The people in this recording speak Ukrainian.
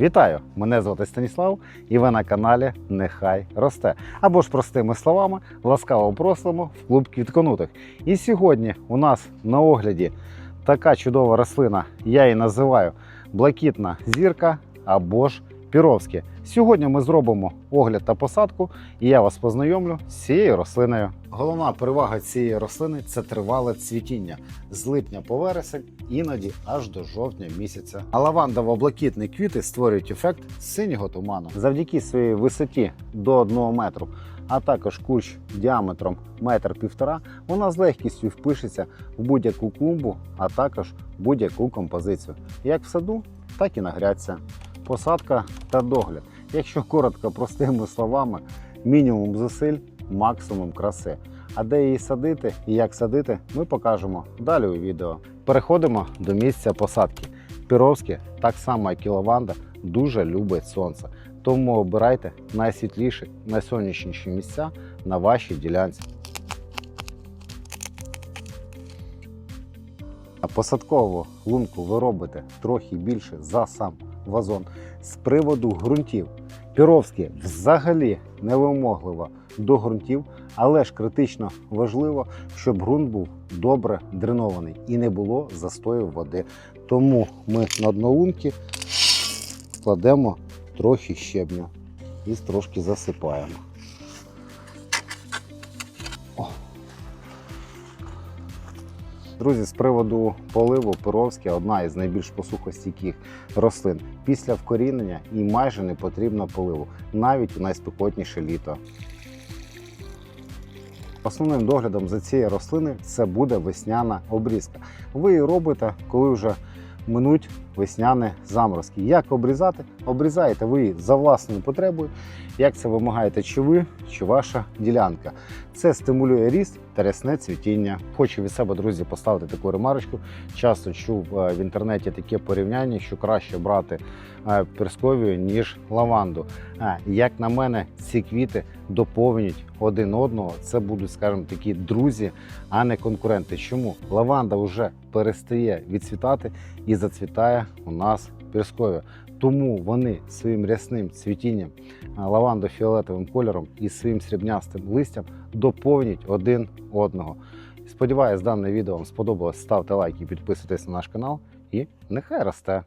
Вітаю! Мене звати Станіслав, і ви на каналі Нехай росте. Або ж простими словами, ласкаво просимо в клуб квітконутих. І сьогодні у нас на огляді така чудова рослина, я її називаю блакітна зірка або ж піровське. Сьогодні ми зробимо огляд та посадку, і я вас познайомлю з цією рослиною. Головна перевага цієї рослини це тривале цвітіння з липня по вересень, іноді аж до жовтня місяця. А лавандово-блакитні квіти створюють ефект синього туману завдяки своїй висоті до 1 метру. А також кущ діаметром метр півтора, вона з легкістю впишеться в будь-яку клумбу, а також будь-яку композицію, як в саду, так і на грядці. Посадка та догляд. Якщо коротко, простими словами, мінімум зусиль, максимум краси. А де її садити і як садити, ми покажемо далі у відео. Переходимо до місця посадки. Піровське, так само як і лаванда, дуже любить сонце. Тому обирайте найсвітліші, найсонячніші місця на вашій ділянці. Посадкову лунку ви робите трохи більше за сам вазон. З приводу ґрунтів. Піровське взагалі невимогливо до ґрунтів, але ж критично важливо, щоб ґрунт був добре дренований і не було застою води. Тому ми на дно кладемо трохи щебню і трошки засипаємо. Друзі, з приводу поливу Перовське одна із найбільш посухостійких рослин. Після вкорінення і майже не потрібно поливу, навіть у найспекотніше літо. Основним доглядом за цією рослиною це буде весняна обрізка. Ви її робите, коли вже минуть весняні заморозки. Як обрізати? Обрізаєте ви за власною потребою, як це вимагаєте чи ви, чи ваша ділянка. Це стимулює ріст та рясне цвітіння. Хочу від себе, друзі, поставити таку ремарочку. Часто чув е, в інтернеті таке порівняння, що краще брати е, персковію, ніж лаванду. А, Як на мене, ці квіти доповнюють один одного. Це будуть, скажімо, такі друзі, а не конкуренти. Чому лаванда вже перестає відцвітати і зацвітає у нас пірскові. Тому вони своїм рясним цвітінням, а, лавандо-фіолетовим кольором і своїм срібнястим листям доповнюють один одного. Сподіваюсь, дане відео вам сподобалось. Ставте лайк і підписуйтесь на наш канал. І нехай росте!